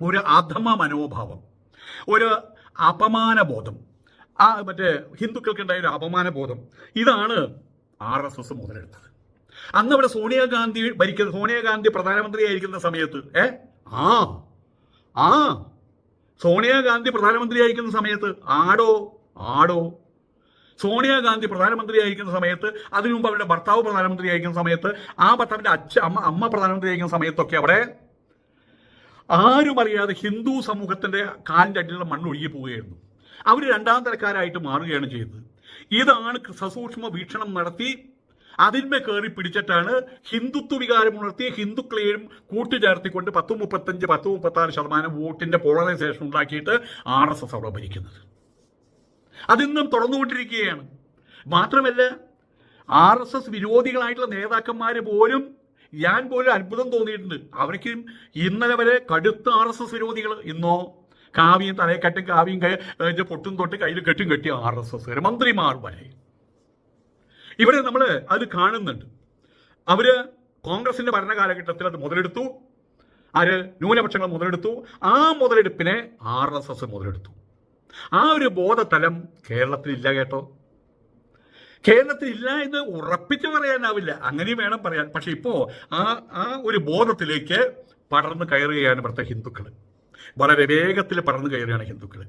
ഒരു അധമ മനോഭാവം ഒരു അപമാനബോധം ആ മറ്റേ ഹിന്ദുക്കൾക്കുണ്ടായ ഒരു അപമാനബോധം ഇതാണ് ആർ എസ് എസ് മുതലെടുത്തത്. അന്ന് ഇവിടെ സോണിയാഗാന്ധി ഭരിക്കുന്ന സോണിയാഗാന്ധി പ്രധാനമന്ത്രിയായിരിക്കുന്ന സമയത്ത് ഏ? ആ ആ. സോണിയാഗാന്ധി പ്രധാനമന്ത്രിയായിരിക്കുന്ന സമയത്ത് ആടോ ആടോ സോണിയാഗാന്ധി പ്രധാനമന്ത്രിയായിരിക്കുന്ന സമയത്ത് അതിനു മുമ്പ് അവരുടെ ഭർത്താവ് പ്രധാനമന്ത്രി പ്രധാനമന്ത്രിയായിരിക്കുന്ന സമയത്ത് ആ ഭർത്താവിന്റെ അച്ഛ അമ്മ അമ്മ പ്രധാനമന്ത്രിയായിരിക്കുന്ന സമയത്തൊക്കെ അവിടെ ആരും അറിയാതെ ഹിന്ദു സമൂഹത്തിന്റെ കാലിന്റെ അടിയിലുള്ള മണ്ണ് ഒഴുകി പോവുകയായിരുന്നു. അവർ രണ്ടാം തരക്കാരായിട്ട് മാറുകയാണ് ചെയ്തത്. ഇതാണ് സസൂക്ഷ്മ വീക്ഷണം നടത്തി അതിന്മേ കയറി പിടിച്ചിട്ടാണ് ഹിന്ദുത്വ വികാരം ഉണർത്തി ഹിന്ദുക്കളെയും കൂട്ടുചേർത്തിക്കൊണ്ട് പത്ത് മുപ്പത്തഞ്ച് പത്ത് മുപ്പത്താറ് ശതമാനം വോട്ടിന്റെ പോളറൈസേഷൻ ഉണ്ടാക്കിയിട്ട് ആർ എസ് എസ് അവിടെ ഭരിക്കുന്നത്. അതിന്നും തുറന്നുകൊണ്ടിരിക്കുകയാണ്. മാത്രമല്ല ആർ എസ് എസ് വിരോധികളായിട്ടുള്ള നേതാക്കന്മാർ പോലും ഞാൻ പോലും അത്ഭുതം തോന്നിയിട്ടുണ്ട്. അവർക്കും ഇന്നലെ വരെ കടുത്ത ആർ എസ് എസ് വിരോധികൾ ഇന്നോ കാവ്യം തലയെക്കെട്ടും കാവ്യം പൊട്ടും തൊട്ട് കയ്യിൽ കെട്ടും കെട്ടിയ ആർ എസ് എസ് മന്ത്രിമാർ വരെ. ഇവിടെ നമ്മൾ അത് കാണുന്നുണ്ട്. അവർ കോൺഗ്രസിന്റെ ഭരണകാലഘട്ടത്തിൽ അത് മുതലെടുത്തു. ആര്? ന്യൂനപക്ഷങ്ങൾ മുതലെടുത്തു. ആ മുതലെടുപ്പിനെ ആർ എസ് എസ് മുതലെടുത്തു. ആ ഒരു ബോധതലം കേരളത്തിലില്ല കേട്ടോ. കേരളത്തിലില്ല എന്ന് ഉറപ്പിച്ചു പറയാനാവില്ല. അങ്ങനെയും വേണം പറയാൻ. പക്ഷെ ഇപ്പോൾ ആ ആ ഒരു ബോധത്തിലേക്ക് പടർന്നു കയറുകയാണ് ഇവിടുത്തെ ഹിന്ദുക്കൾ വളരെ വേഗത്തിൽ പടർന്നു കയറുകയാണ് ഹിന്ദുക്കൾ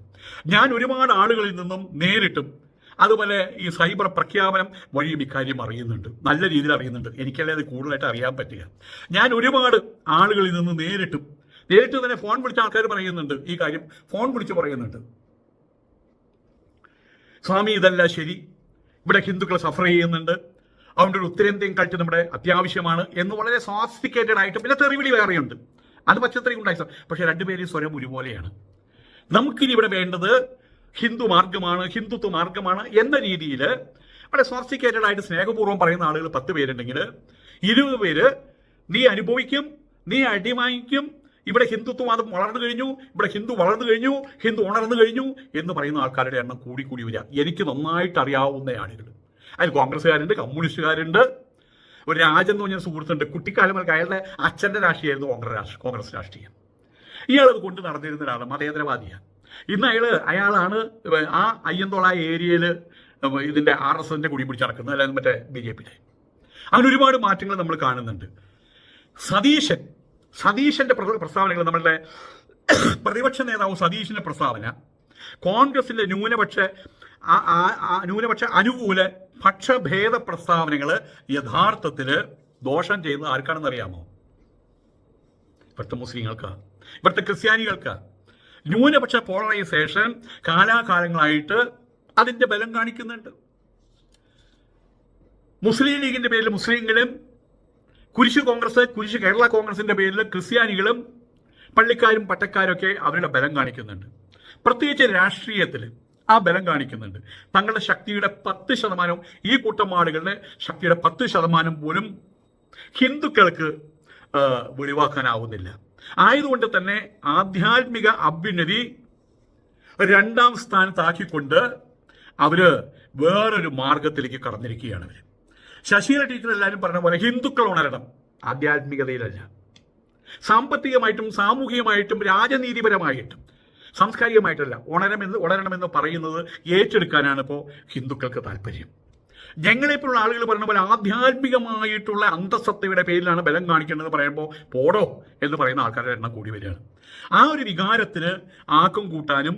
ഞാൻ ഒരുപാട് ആളുകളിൽ നിന്നും നേരിട്ടും അതുപോലെ ഈ സൈബർ പ്രഖ്യാപനം വഴിയും ഇക്കാര്യം അറിയുന്നുണ്ട്. നല്ല രീതിയിൽ അറിയുന്നുണ്ട്. എനിക്കല്ലേ അത് കൂടുതലായിട്ട് അറിയാൻ പറ്റുക. ഞാൻ ഒരുപാട് ആളുകളിൽ നിന്ന് നേരിട്ടും നേരിട്ട് തന്നെ ഫോൺ വിളിച്ച ആൾക്കാർ പറയുന്നുണ്ട് ഈ കാര്യം. ഫോൺ വിളിച്ച് പറയുന്നുണ്ട്. സ്വാമി ഇതല്ല ശരി. ഇവിടെ ഹിന്ദുക്കൾ സഫർ ചെയ്യുന്നുണ്ട്. അതുകൊണ്ട് ഒരു ഉത്തരേന്ത്യൻ കൾച്ചർ നമ്മുടെ അത്യാവശ്യമാണ് എന്ന് വളരെ സോഫിസ്റ്റിക്കേറ്റഡ് ആയിട്ട് പിന്നെ തെറിവിളി വേറെയുണ്ട്. അത് പച്ചത്തറി ഉണ്ടായി പക്ഷെ രണ്ടുപേരും സ്വരം ഒരുപോലെയാണ്. നമുക്കിനി ഇവിടെ വേണ്ടത് ഹിന്ദു മാർഗമാണ് ഹിന്ദുത്വ മാർഗമാണ് എന്ന രീതിയിൽ വളരെ സോഫിസ്റ്റിക്കേറ്റഡ് ആയിട്ട് സ്നേഹപൂർവം പറയുന്ന ആളുകൾ പത്ത് പേരുണ്ടെങ്കിൽ ഇരുപത് പേര് നീ അനുഭവിക്കും നീ അടിവാങ്ങിക്കും ഇവിടെ ഹിന്ദുത്വവാദം വളർന്നു കഴിഞ്ഞു ഇവിടെ ഹിന്ദു വളർന്നു കഴിഞ്ഞു ഹിന്ദു ഉണർന്നു കഴിഞ്ഞു എന്ന് പറയുന്ന ആൾക്കാരുടെ എണ്ണം കൂടി വരിക. എനിക്ക് നന്നായിട്ട് അറിയാവുന്ന ആളുകൾ അതിൽ കോൺഗ്രസ്സുകാരുണ്ട് കമ്മ്യൂണിസ്റ്റുകാരുണ്ട്. ഒരു രാജെന്ന് പറഞ്ഞ സുഹൃത്തുണ്ട് കുട്ടിക്കാലം മുതൽ അയാളുടെ അച്ഛന്റെ രാഷ്ട്രീയമായിരുന്നു കോൺഗ്രസ് കോൺഗ്രസ് രാഷ്ട്രീയം. ഇയാളത് കൊണ്ട് നടന്നിരുന്ന ഒരാളാണ് മതേതരവാദിയാണ്. ഇന്ന് അയാൾ അയാളാണ് ആ അയ്യന്തോള ഏരിയയിൽ ഇതിന്റെ ആർ എസ് എസിന്റെ കുടി പിടിച്ച് നടക്കുന്നത് അല്ലാതെ മറ്റേ ബി ജെ പിയുടെ. അങ്ങനെ ഒരുപാട് മാറ്റങ്ങൾ നമ്മൾ കാണുന്നുണ്ട്. സതീശൻ സതീശന്റെ പ്ര- പ്രസ്താവനകൾ നമ്മളുടെ <coughs> പ്രതിപക്ഷ നേതാവ് സതീശിന്റെ പ്രസ്താവന കോൺഗ്രസിന്റെ ന്യൂനപക്ഷ ന്യൂനപക്ഷ അനുകൂല പക്ഷഭേദ പ്രസ്താവനകൾ യഥാർത്ഥത്തിൽ ദോഷം ചെയ്യുന്നത് ആർക്കാണെന്ന് അറിയാമോ? ഇവിടുത്തെ മുസ്ലിങ്ങൾക്ക്. ഇവിടുത്തെ ക്രിസ്ത്യാനികൾക്ക്. ന്യൂനപക്ഷ പോളറൈസേഷൻ കാലാകാലങ്ങളായിട്ട് അതിന്റെ ബലം കാണിക്കുന്നുണ്ട്. മുസ്ലിം ലീഗിന്റെ പേരിൽ മുസ്ലിങ്ങളും കുരിശ് കോൺഗ്രസ് കുരിശ് കേരള കോൺഗ്രസിന്റെ പേരിൽ ക്രിസ്ത്യാനികളും പള്ളിക്കാരും പട്ടക്കാരും ഒക്കെ അവരുടെ ബലം കാണിക്കുന്നുണ്ട്. പ്രത്യേകിച്ച് രാഷ്ട്രീയത്തിൽ ആ ബലം കാണിക്കുന്നുണ്ട്. തങ്ങളുടെ ശക്തിയുടെ പത്ത് ശതമാനവും ഈ കൂട്ടം ആളുകളുടെ ശക്തിയുടെ പത്ത് ശതമാനം പോലും ഹിന്ദുക്കൾക്ക് വെളിവാക്കാനാവുന്നില്ല. ആയതുകൊണ്ട് തന്നെ ആധ്യാത്മിക അഭ്യുന്നതി രണ്ടാം സ്ഥാനത്താക്കിക്കൊണ്ട് അവർ വേറൊരു മാർഗത്തിലേക്ക് കടന്നിരിക്കുകയാണ് അവർ ശശീല ടീച്ചർ എല്ലാവരും പറഞ്ഞ പോലെ ഹിന്ദുക്കൾ ഉണരണം. ആധ്യാത്മികതയിലല്ല. സാമ്പത്തികമായിട്ടും സാമൂഹികമായിട്ടും രാജനീതിപരമായിട്ടും സാംസ്കാരികമായിട്ടല്ല. ഉണരമെന്ന് ഉണരണമെന്ന് പറയുന്നത് ഏറ്റെടുക്കാനാണ് ഇപ്പോൾ ഹിന്ദുക്കൾക്ക് താല്പര്യം. ഞങ്ങളെപ്പോലുള്ള ആളുകൾ പറഞ്ഞ പോലെ ആധ്യാത്മികമായിട്ടുള്ള അന്തസത്തയുടെ പേരിലാണ് ബലം കാണിക്കേണ്ടത് പറയുമ്പോൾ പോടോ എന്ന് പറയുന്ന ആൾക്കാരുടെ എണ്ണം കൂടി വരികയാണ്. ആ ഒരു വികാരത്തിന് ആക്കം കൂട്ടാനും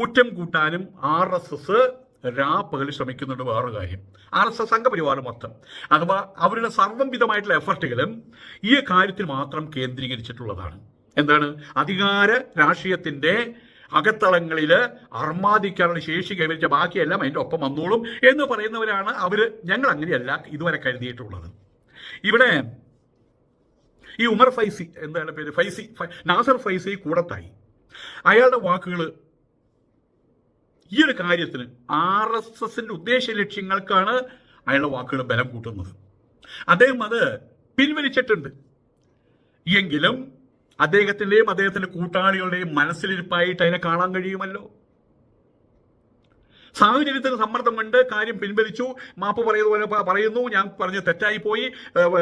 ഊറ്റം കൂട്ടാനും ആർ എസ് എസ് രാപ്പകൽ ശ്രമിക്കുന്നുണ്ട് വേറൊരു കാര്യം. ആർ എസ് എസ് സംഘപരിവാർ മൊത്തം. അഥവാ അവരുടെ സർവംവിധമായിട്ടുള്ള എഫർട്ടുകളും ഈ കാര്യത്തിൽ മാത്രം കേന്ദ്രീകരിച്ചിട്ടുള്ളതാണ്. എന്താണ്? അധികാര രാഷ്ട്രീയത്തിന്റെ അകത്തളങ്ങളിൽ അർമാദിക്കാനുള്ള ശേഷി കൈവരിച്ച ബാക്കിയെല്ലാം അതിന്റെ ഒപ്പം വന്നോളും എന്ന് പറയുന്നവരാണ് അവർ ഞങ്ങൾ അങ്ങനെയല്ല ഇതുവരെ കരുതിയിട്ടുള്ളത്. ഇവിടെ ഈ ഉമർ ഫൈസി എന്താണ് പേര്? ഫൈസി നാസർ ഫൈസി കൂടത്തായി. അയാളുടെ വാക്കുകൾ ഈ ഒരു കാര്യത്തിന് ആർ എസ് എസിന്റെ ഉദ്ദേശ ലക്ഷ്യങ്ങൾക്കാണ് അയാളുടെ വാക്കുകൾ ബലം കൂട്ടുന്നത്. അദ്ദേഹം അത് പിൻവലിച്ചിട്ടുണ്ട്. എങ്കിലും അദ്ദേഹത്തിന്റെയും അദ്ദേഹത്തിന്റെ കൂട്ടാളികളുടെയും മനസ്സിലിരിപ്പായിട്ട് അതിനെ കാണാൻ കഴിയുമല്ലോ? സാഹചര്യത്തിന് സമ്മർദ്ദം കൊണ്ട് കാര്യം പിൻവലിച്ചു. മാപ്പ് പറയുന്നതുപോലെ പോലെ പറയുന്നു. ഞാൻ പറഞ്ഞ് തെറ്റായി പോയി.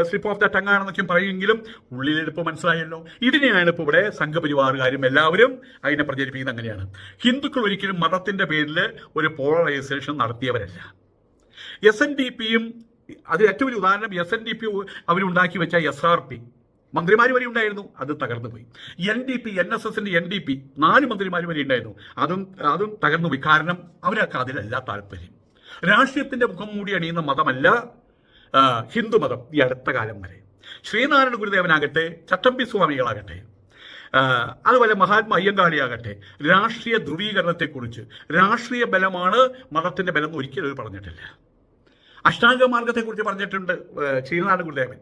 സ്ലിപ്പ് ഓഫ് ദ ടങ്ങാണെന്നൊക്കെ പറയുമെങ്കിലും ഉള്ളിലെടുപ്പ് മനസ്സിലായല്ലോ. ഇതിനെയാണ് ഇപ്പോൾ ഇവിടെ സംഘപരിവാറുകാരും എല്ലാവരും അതിനെ പ്രചരിപ്പിക്കുന്നത് അങ്ങനെയാണ്. ഹിന്ദുക്കൾ ഒരിക്കലും മതത്തിന്റെ പേരിൽ ഒരു പോളറൈസേഷൻ നടത്തിയവരല്ല. എസ് എൻ ഡി പിയും അതിൽ ഏറ്റവും വലിയ ഉദാഹരണം എസ് എൻ ഡി പി അവരുണ്ടാക്കി വെച്ച എസ് ആർ പി മന്ത്രിമാർ വരെ ഉണ്ടായിരുന്നു അത് തകർന്നു പോയി. N D P N S എസിന്റെ എൻ ഡി പി നാല് മന്ത്രിമാർ വരെ ഉണ്ടായിരുന്നു. അതും അതും തകർന്നു പോയി. കാരണം അവർക്ക് അതിലല്ല താല്പര്യം. രാഷ്ട്രീയത്തിന്റെ മുഖം മൂടി അണിയുന്ന മതമല്ല ഹിന്ദു മതം ഈ അടുത്ത കാലം വരെ. ശ്രീനാരായണ ഗുരുദേവനാകട്ടെ ചട്ടമ്പി സ്വാമികളാകട്ടെ അതുപോലെ മഹാത്മാ അയ്യങ്കാളിയാകട്ടെ രാഷ്ട്രീയ ധ്രുവീകരണത്തെക്കുറിച്ച് രാഷ്ട്രീയ ബലമാണ് മതത്തിന്റെ ബലം എന്ന് ഒരിക്കലും പറഞ്ഞിട്ടില്ല. അഷ്ടാംഗ മാർഗത്തെക്കുറിച്ച് പറഞ്ഞിട്ടുണ്ട് ശ്രീനാരായണ ഗുരുദേവൻ.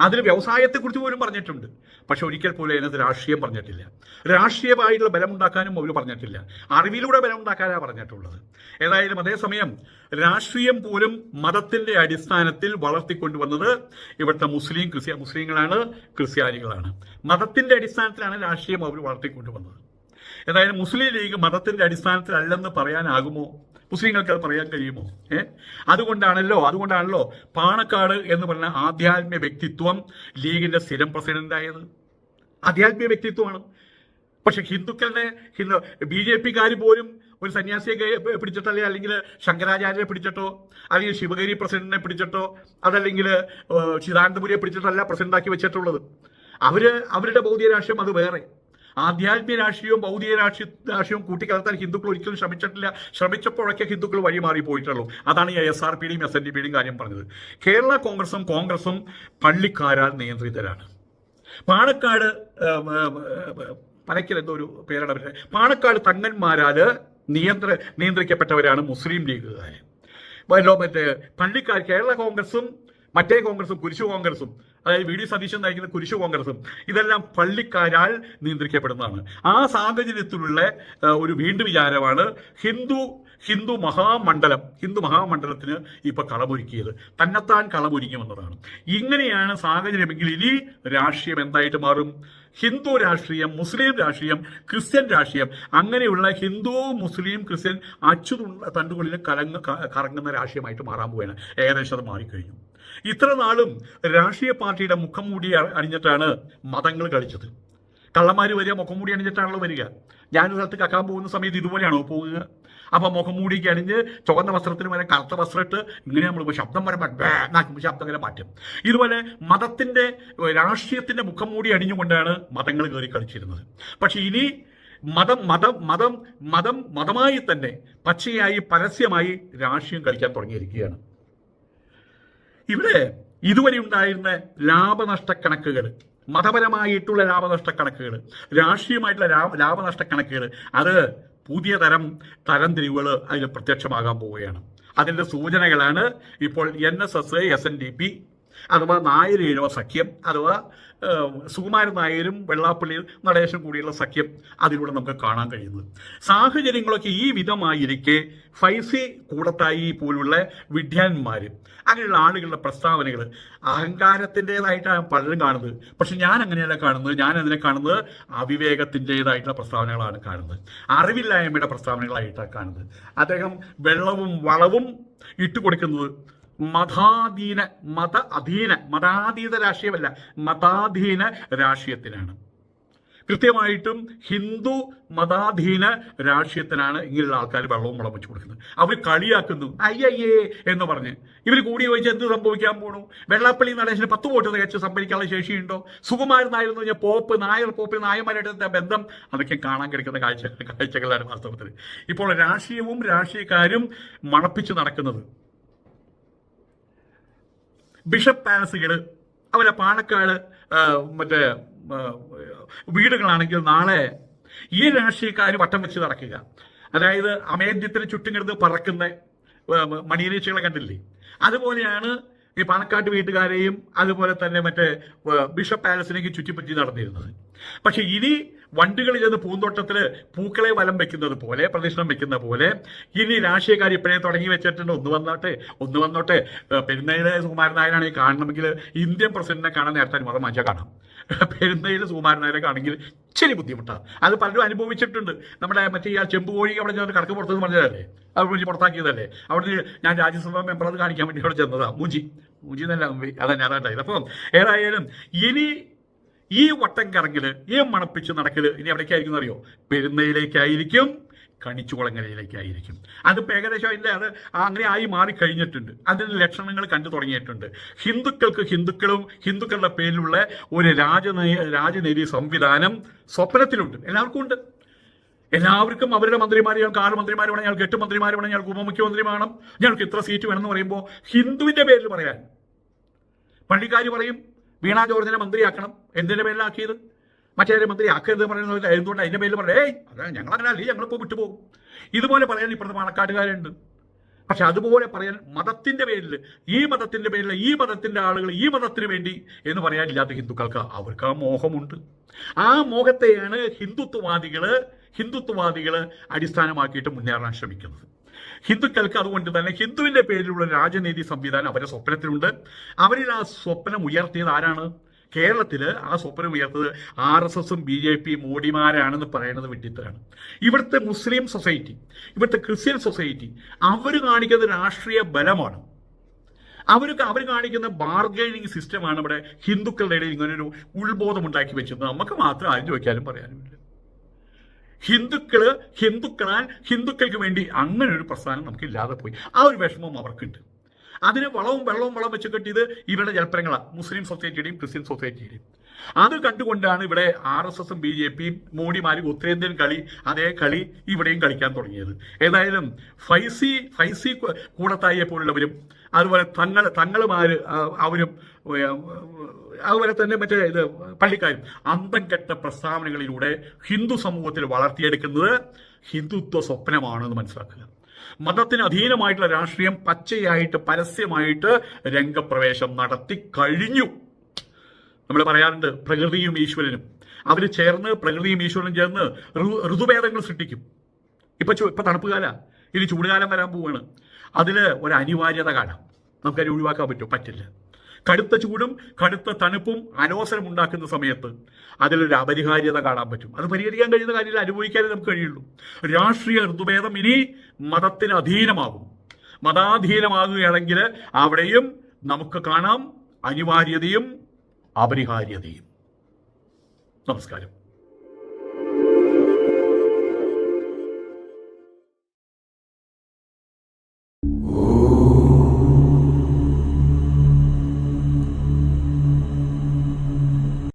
അതിൽ വ്യവസായത്തെക്കുറിച്ച് പോലും പറഞ്ഞിട്ടുണ്ട്. പക്ഷെ ഒരിക്കൽ പോലും അതിനകത്ത് രാഷ്ട്രീയം പറഞ്ഞിട്ടില്ല. രാഷ്ട്രീയമായിട്ടുള്ള ബലമുണ്ടാക്കാനും അവർ പറഞ്ഞിട്ടില്ല. അറിവിലൂടെ ബലമുണ്ടാക്കാനാണ് പറഞ്ഞിട്ടുള്ളത്. ഏതായാലും അതേസമയം രാഷ്ട്രീയം പോലും മതത്തിന്റെ അടിസ്ഥാനത്തിൽ വളർത്തിക്കൊണ്ടുവന്നത് ഇവിടുത്തെ മുസ്ലിം ക്രിസ്ത്യ മുസ്ലിങ്ങളാണ് ക്രിസ്ത്യാനികളാണ്. മതത്തിന്റെ അടിസ്ഥാനത്തിലാണ് രാഷ്ട്രീയം അവർ വളർത്തിക്കൊണ്ടുവന്നത്. ഏതായാലും മുസ്ലിം ലീഗ് മതത്തിന്റെ അടിസ്ഥാനത്തിലല്ലെന്ന് പറയാനാകുമോ? മുസ്ലിങ്ങൾക്ക് അത് പറയാൻ കഴിയുമോ? ഏ? അതുകൊണ്ടാണല്ലോ അതുകൊണ്ടാണല്ലോ പാണക്കാട് എന്ന് പറഞ്ഞ ആധ്യാത്മിക വ്യക്തിത്വം ലീഗിന്റെ സ്ഥിരം പ്രസിഡന്റ് ആയത് ആധ്യാത്മിക വ്യക്തിത്വമാണ്. പക്ഷെ ഹിന്ദുക്കളുടെ ഹിന്ദു ബി ജെ പിക്കാർ പോലും ഒരു സന്യാസിയെ പിടിച്ചിട്ടല്ലേ അല്ലെങ്കിൽ ശങ്കരാചാര്യരെ പിടിച്ചിട്ടോ അല്ലെങ്കിൽ ശിവഗിരി പ്രസിഡന്റിനെ പിടിച്ചിട്ടോ അതല്ലെങ്കിൽ ചിദാനന്ദപുരിയെ പിടിച്ചിട്ടല്ല പ്രസിഡന്റാക്കി വെച്ചിട്ടുള്ളത്. അവർ അവരുടെ ഭൗതിക രാഷ്ട്രീയം അത് വേറെ. ആധ്യാത്മിക രാഷ്ട്രീയവും ഭൗതിക രാഷ്ട്രീയ രാഷ്ട്രീയവും കൂട്ടിക്കലർത്താൻ ഹിന്ദുക്കൾ ഒരിക്കലും ശ്രമിച്ചിട്ടില്ല. ശ്രമിച്ചപ്പോഴൊക്കെ ഹിന്ദുക്കൾ വഴിമാറി പോയിട്ടുള്ളൂ അതാണ് ഈ എസ് ആർ പിയുടെയും എസ് എൻ ഡി പിയുടെയും കാര്യം പറഞ്ഞത്. കേരള കോൺഗ്രസും കോൺഗ്രസും പള്ളിക്കാരാൽ നിയന്ത്രിതരാണ്. പാണക്കാട് പനയ്ക്കൽ എന്തോ ഒരു പേരാണ് അവരുടെ. പാണക്കാട് തങ്ങന്മാരാൽ നിയന്ത്ര നിയന്ത്രിക്കപ്പെട്ടവരാണ് മുസ്ലിം ലീഗുകാർ മറ്റേ പള്ളിക്കാർ കേരള കോൺഗ്രസും മറ്റേ കോൺഗ്രസും കുരിശു കോൺഗ്രസും അതായത് വി ഡി സതീശൻ നയിക്കുന്ന കുരിശു കോൺഗ്രസും ഇതെല്ലാം പള്ളിക്കാരാൽ നിയന്ത്രിക്കപ്പെടുന്നതാണ്. ആ സാഹചര്യത്തിലുള്ള ഒരു വീണ്ടും വിചാരമാണ് ഹിന്ദു ഹിന്ദു മഹാമണ്ഡലം ഹിന്ദു മഹാമണ്ഡലത്തിന് ഇപ്പൊ കളമൊരുക്കിയത്. തന്നെത്താൻ കളമൊരുങ്ങുമെന്നതാണ് ഇങ്ങനെയാണ് സാഹചര്യമെങ്കിൽ ഇനി രാഷ്ട്രീയം എന്തായിട്ട് മാറും? ഹിന്ദു രാഷ്ട്രീയം മുസ്ലിം രാഷ്ട്രീയം ക്രിസ്ത്യൻ രാഷ്ട്രീയം അങ്ങനെയുള്ള ഹിന്ദു മുസ്ലിം ക്രിസ്ത്യൻ അച്ചു തണ്ടുകളിൽ കലങ്ങ കറങ്ങുന്ന രാഷ്ട്രീയമായിട്ട് മാറാൻ പോവുകയാണ്. ഏകദേശം അത് മാറിക്കഴിഞ്ഞു. ഇത്ര നാളും രാഷ്ട്രീയ പാർട്ടിയുടെ മുഖം മൂടി അണിഞ്ഞിട്ടാണ് മതങ്ങൾ കളിച്ചത്. കള്ളന്മാർ വരിക മുഖം മൂടി അണിഞ്ഞിട്ടാണല്ലോ വരിക. ഞാനൊരു സ്ഥലത്ത് കക്കാൻ പോകുന്ന സമയത്ത് ഇതുപോലെയാണോ പോകുക? അപ്പൊ മുഖം മൂടിക്ക് അണിഞ്ഞ് ചുവന്ന വസ്ത്രത്തിന് വരെ കറുത്ത വസ്ത്രം ഇട്ട് ഇങ്ങനെ നമ്മൾ ശബ്ദം വരെ നാക്കുമ്പോൾ ശബ്ദം ഇങ്ങനെ മാറ്റും. ഇതുപോലെ മതത്തിന്റെ രാഷ്ട്രീയത്തിന്റെ മുഖം മൂടി അണിഞ്ഞുകൊണ്ടാണ് മതങ്ങൾ കയറി കളിച്ചിരുന്നത്. പക്ഷെ ഇനി മതം മതം മതം മതം മതമായി തന്നെ പച്ചയായി പരസ്യമായി രാഷ്ട്രീയം കളിക്കാൻ തുടങ്ങിയിരിക്കുകയാണ്. ഇവിടെ ഇതുവരെ ഉണ്ടായിരുന്ന ലാഭനഷ്ട കണക്കുകൾ മതപരമായിട്ടുള്ള ലാഭനഷ്ട കണക്കുകൾ രാഷ്ട്രീയമായിട്ടുള്ള ലാഭ ലാഭനഷ്ട കണക്കുകൾ അത് പുതിയ തരം തരംതിരിവുകൾ അതിൽ പ്രത്യക്ഷമാകാൻ പോവുകയാണ്. അതിന്റെ സൂചനകളാണ് ഇപ്പോൾ N S S S N D P അഥവാ നായർ ഈഴവ സഖ്യം അഥവാ സുകുമാരൻ നായരും വെള്ളാപ്പള്ളിയും നടേശനും കൂടിയുള്ള സഖ്യം അതിലൂടെ നമുക്ക് കാണാൻ കഴിയുന്നത്. സാഹചര്യങ്ങളൊക്കെ ഈ വിധമായിരിക്കെ ഫൈസി കൂടത്തായി പോലുള്ള വിഡ്യാന്മാർ അങ്ങനെയുള്ള ആളുകളുടെ പ്രസ്താവനകൾ അഹങ്കാരത്തിന്റെതായിട്ടാണ് പലരും കാണുന്നത്. പക്ഷെ ഞാൻ അങ്ങനെയല്ല കാണുന്നത്. ഞാൻ അതിനെ കാണുന്നത് അവിവേകത്തിന്റെതായിട്ടുള്ള പ്രസ്താവനകളാണ് കാണുന്നത്. അറിവില്ലായ്മയുടെ പ്രസ്താവനകളായിട്ടാണ് കാണുന്നത്. അദ്ദേഹം വെള്ളവും വളവും ഇട്ടുകൊടുക്കുന്നത് മതാധീന മത അധീന മതാതീത രാഷ്ട്രീയമല്ല മതാധീന രാഷ്ട്രീയത്തിനാണ്. കൃത്യമായിട്ടും ഹിന്ദു മതാധീന രാഷ്ട്രീയത്തിനാണ് ഇങ്ങനെയുള്ള ആൾക്കാർ വെള്ളവും വളം വെച്ച് കൊടുക്കുന്നത്. അവർ കളിയാക്കുന്നു. അയ്യയ്യേ എന്ന് പറഞ്ഞ്. ഇവർ കൂടി ചോദിച്ചാൽ എന്ത് സംഭവിക്കാൻ പോണു. വെള്ളാപ്പള്ളി നടേശന് പത്ത് വോട്ട് തികച്ച് സംഭരിക്കാനുള്ള ശേഷിയുണ്ടോ? സുകുമാരനായിരുന്നു ഞാൻ പോപ്പ് നായർ പോപ്പ് നായന്മാരുടെ ബന്ധം? അതൊക്കെ കാണാൻ കിടക്കുന്ന കാഴ്ച കാഴ്ചകളാണ് വാസ്തവത്തിൽ. ഇപ്പോൾ രാഷ്ട്രീയവും രാഷ്ട്രീയക്കാരും മണപ്പിച്ച് നടക്കുന്നത്. ബിഷപ്പ് പാലസുകൾ അവരെ പാണക്കാട് മറ്റേ വീടുകളാണെങ്കിൽ നാളെ ഈ രാഷ്ട്രീയക്കാർ വട്ടം വെച്ച് നടക്കുക. അതായത് അമേദ്യത്തിന് ചുറ്റും കിടന്ന് പറക്കുന്ന മണിയരീക്ഷകളെ കണ്ടില്ലേ? അതുപോലെയാണ് ഈ പാണക്കാട്ട് വീട്ടുകാരെയും അതുപോലെ തന്നെ മറ്റേ ബിഷപ്പ് പാലസിനേക്ക് ചുറ്റിപ്പറ്റി നടന്നിരുന്നത്. പക്ഷെ ഇനി വണ്ടികളിൽ നിന്ന് പൂന്തോട്ടത്തിൽ പൂക്കളെ വലം വെക്കുന്നത് പോലെ പ്രദക്ഷിണം വെക്കുന്ന പോലെ ഇനി രാഷ്ട്രീയക്കാർ ഇപ്പോഴേ തുടങ്ങി വെച്ചിട്ടുണ്ട്. ഒന്ന് വന്നോട്ടെ ഒന്ന് വന്നോട്ടെ. പെരുന്നയിലെ സുകുമാരൻ ഈ കാണണമെങ്കിൽ ഇന്ത്യൻ പ്രസിഡന്റിനെ കാണാൻ നേരത്തെ മാത്രം വാങ്ങിച്ചാൽ കാണാം. പെരുന്നയിൽ സുകുമാരൻ നായരെ കാണെങ്കിൽ ഇച്ചിരി ബുദ്ധിമുട്ടാണ് അത് പലരും അനുഭവിച്ചിട്ടുണ്ട്. നമ്മുടെ മറ്റേ ആ ചെമ്പ് കോഴി അവിടെ ചെന്ന് കടക്ക് പുറത്തെന്ന് പറഞ്ഞതല്ലേ? അവർ മൂഞ്ചി പുറത്താക്കിയതല്ലേ? അവിടെ ഞാൻ രാജ്യസഭാ മെമ്പർ അത് കാണിക്കാൻ വേണ്ടി അവിടെ ചെന്നതാണ് മൂഞ്ചി മൂഞ്ചി എന്നല്ല അതന്നെ അതാണ്ടായത് അപ്പം ഏതായാലും ഇനി ഈ വട്ടം കറങ്ങൽ ഈ മണപ്പിച്ച് നടക്കൽ ഇനി എവിടേക്കായിരിക്കും അറിയോ പെരുന്നയിലേക്കായിരിക്കും കണിച്ചുകുളങ്ങരയിലേക്കായിരിക്കും. അതിപ്പോൾ ഏകദേശം അതിന്റെ അത് അങ്ങനെ ആയി മാറി കഴിഞ്ഞിട്ടുണ്ട്. അതിന്റെ ലക്ഷണങ്ങൾ കണ്ടു തുടങ്ങിയിട്ടുണ്ട്. ഹിന്ദുക്കൾക്ക് ഹിന്ദുക്കളും ഹിന്ദുക്കളുടെ പേരിലുള്ള ഒരു രാജനയ രാജനീതി സംവിധാനം സ്വപ്നത്തിലുണ്ട്. എല്ലാവർക്കും ഉണ്ട്. എല്ലാവർക്കും അവരുടെ മന്ത്രിമാർ ഞങ്ങൾക്ക് ആറ് മന്ത്രിമാർ വേണം ഞങ്ങൾക്ക് എട്ട് മന്ത്രിമാർ വേണം ഞങ്ങൾക്ക് ഉപമുഖ്യമന്ത്രി വേണം ഞങ്ങൾക്ക് ഇത്ര സീറ്റ് വേണമെന്ന് പറയുമ്പോൾ ഹിന്ദുവിന്റെ പേരിൽ പറയാൻ. പള്ളിക്കാർ പറയും വീണ ജോർജിനെ മന്ത്രിയാക്കണം എന്തിന്റെ പേരിലാക്കിയത്? മറ്റേ മന്ത്രി ആക്കരുത് പറയുന്നത് എന്തുകൊണ്ട് അതിന്റെ പേരിൽ പറയേ ഏയ് അതാ ഞങ്ങൾ അങ്ങനെ അല്ലേ ഞങ്ങളിപ്പോൾ വിട്ടുപോകും. ഇതുപോലെ പറയാൻ ഇപ്പോഴത്തെ പാണക്കാട്ടുകാരുണ്ട്. പക്ഷെ അതുപോലെ പറയാൻ മതത്തിന്റെ പേരിൽ ഈ മതത്തിന്റെ പേരിൽ ഈ മതത്തിന്റെ ആളുകൾ ഈ മതത്തിന് വേണ്ടി എന്ന് പറയാനില്ലാത്ത ഹിന്ദുക്കൾക്ക് അവർക്ക് ആ മോഹമുണ്ട്. ആ മോഹത്തെയാണ് ഹിന്ദുത്വവാദികൾ ഹിന്ദുത്വവാദികൾ അടിസ്ഥാനമാക്കിയിട്ട് മുന്നേറാൻ ശ്രമിക്കുന്നത്. ഹിന്ദുക്കൾക്ക് അതുകൊണ്ട് തന്നെ ഹിന്ദുവിന്റെ പേരിലുള്ള രാജനീതി സംവിധാനം അവരുടെ സ്വപ്നത്തിലുണ്ട്. അവരിൽ ആ സ്വപ്നം ഉയർത്തിയത് ആരാണ്? കേരളത്തിൽ ആ സ്വപ്നം ഉയർത്തത് ആർ എസ് എസും ബി ജെ പി മോഡിമാരാണെന്ന് പറയുന്നത് വിഡ്ഢിത്തരാണ്. ഇവിടുത്തെ മുസ്ലിം സൊസൈറ്റി ഇവിടുത്തെ ക്രിസ്ത്യൻ സൊസൈറ്റി അവർ കാണിക്കുന്നത് രാഷ്ട്രീയ ബലമാണ്. അവർക്ക് അവർ കാണിക്കുന്ന ബാർഗൈനിങ് സിസ്റ്റമാണ് ഇവിടെ ഹിന്ദുക്കളുടെ ഇടയിൽ ഇങ്ങനൊരു ഉത്ബോധം ഉണ്ടാക്കി വെച്ചത്. നമുക്ക് മാത്രം ആരും ചോദിക്കാനും പറയാനുമില്ല ഹിന്ദുക്കൾ ഹിന്ദുക്കളാൽ ഹിന്ദുക്കൾക്ക് വേണ്ടി അങ്ങനെ ഒരു പ്രസ്ഥാനം നമുക്ക് ഇല്ലാതെ പോയി. ആ ഒരു വിഷമം അവർക്കുണ്ട്. അതിന് വളവും വെള്ളവും വളം വെച്ച് കെട്ടിയത് ഇവരുടെ ജലപ്രങ്ങളാണ് മുസ്ലിം സൊസൈറ്റിയുടെയും ക്രിസ്ത്യൻ സൊസൈറ്റിയുടെയും. അത് കണ്ടുകൊണ്ടാണ് ഇവിടെ ആർ എസ് എസും ബി ജെ പിയും മോഡിമാരും ഉത്തരേന്ത്യൻ കളി അതേ കളി ഇവിടെയും കളിക്കാൻ തുടങ്ങിയത്. ഏതായാലും ഫൈസി ഫൈസി കൂടത്തായിയെ പോലുള്ളവരും അതുപോലെ തങ്ങൾ തങ്ങളുമാര് അവരും അതുപോലെ തന്നെ മറ്റേ ഇത് പള്ളിക്കാരും അന്തം കെട്ട പ്രസ്താവനകളിലൂടെ ഹിന്ദു സമൂഹത്തിൽ വളർത്തിയെടുക്കുന്നത് ഹിന്ദുത്വ സ്വപ്നമാണെന്ന് മനസ്സിലാക്കുക. മതത്തിന് അധീനമായിട്ടുള്ള രാഷ്ട്രീയം പച്ചയായിട്ട് പരസ്യമായിട്ട് രംഗപ്രവേശം നടത്തി കഴിഞ്ഞു. നമ്മൾ പറയാറുണ്ട് പ്രകൃതിയും ഈശ്വരനും. അവർ ചേർന്ന് പ്രകൃതിയും ഈശ്വരനും ചേർന്ന് ഋതുഭേദങ്ങൾ സൃഷ്ടിക്കും. ഇപ്പൊ ഇപ്പൊ തണുപ്പ് കാല. ഇനി ചൂടുകാലം വരാൻ പോവാണ്. അതിൽ ഒരു അനിവാര്യത കാണാം. നമുക്കതിനെ ഒഴിവാക്കാൻ പറ്റുമോ പറ്റില്ല. കടുത്ത ചൂടും കടുത്ത തണുപ്പും അലോസരം ഉണ്ടാക്കുന്ന സമയത്ത് അതിലൊരു അപരിഹാര്യത കാണാൻ പറ്റും. അത് പരിഹരിക്കാൻ കഴിയുന്ന കാര്യത്തിൽ അനുഭവിക്കാനേ നമുക്ക് കഴിയുള്ളൂ. രാഷ്ട്രീയ ഋതുഭേദം ഇനി മതത്തിന് അധീനമാകും. മതാധീനമാകുകയാണെങ്കിൽ അവിടെയും നമുക്ക് കാണാം അനിവാര്യതയും അപരിഹാര്യതയും. നമസ്കാരം.